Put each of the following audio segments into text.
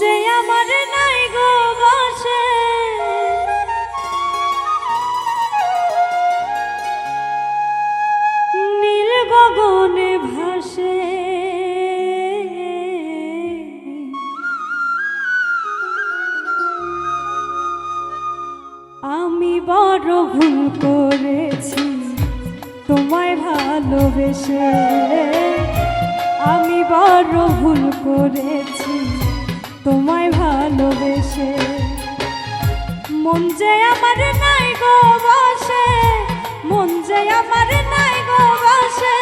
যে আমার নাই গো বাসে। নীল গগনে ভাসে। আমি বড় ভুল করেছি, তোমায় ভালোবেসে। আমি বড় ভুল করেছি। তোমায় ভালোবেসে। মন যে আমার নাই গো বসে মন যে আমার নাই গো বসে।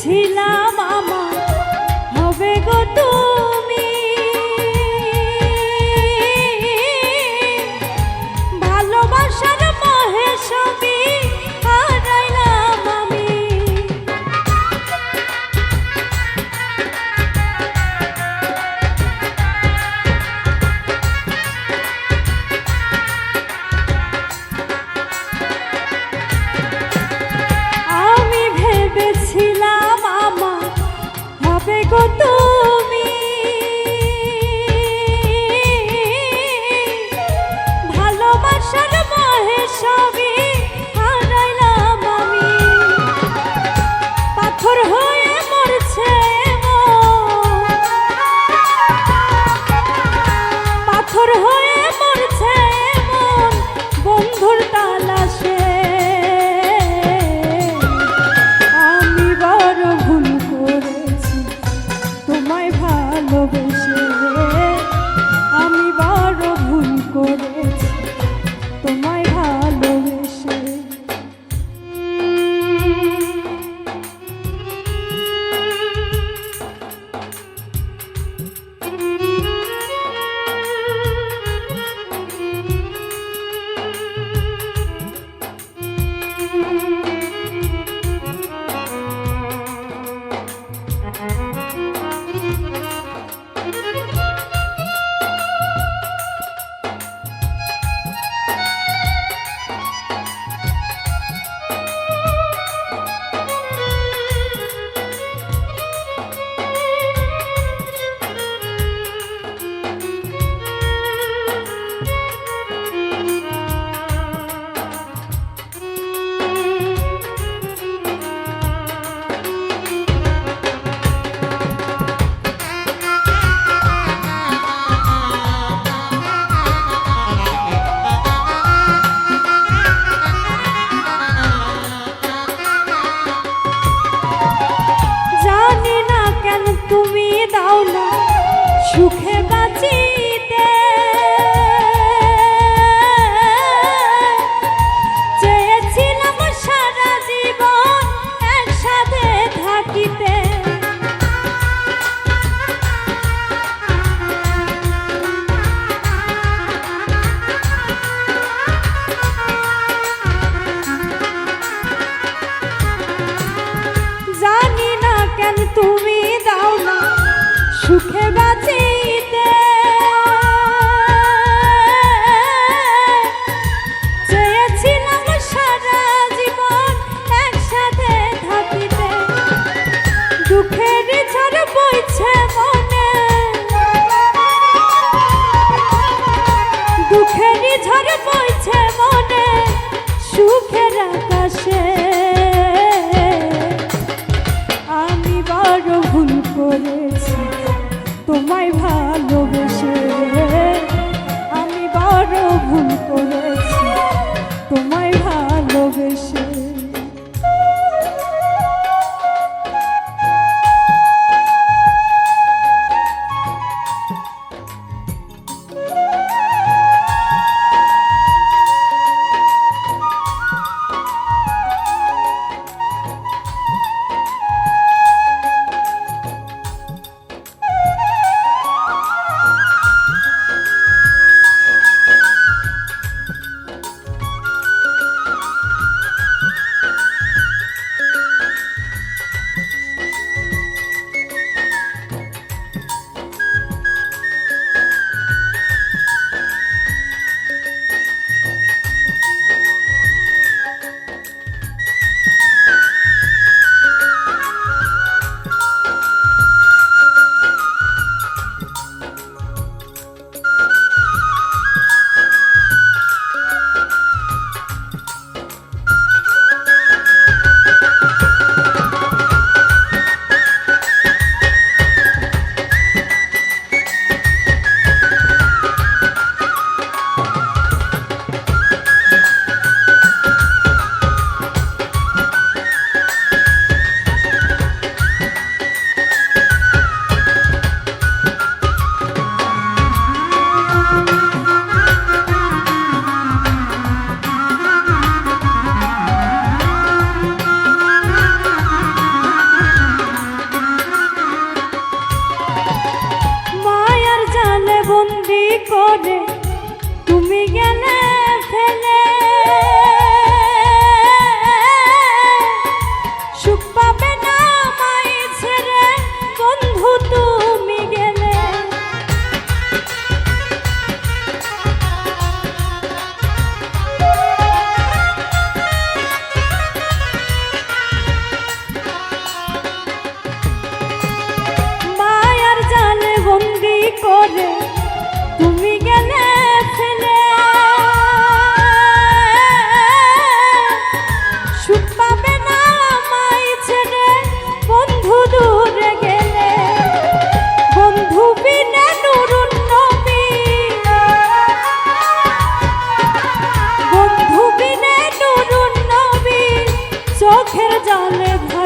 ছিলাম You. হাসি করে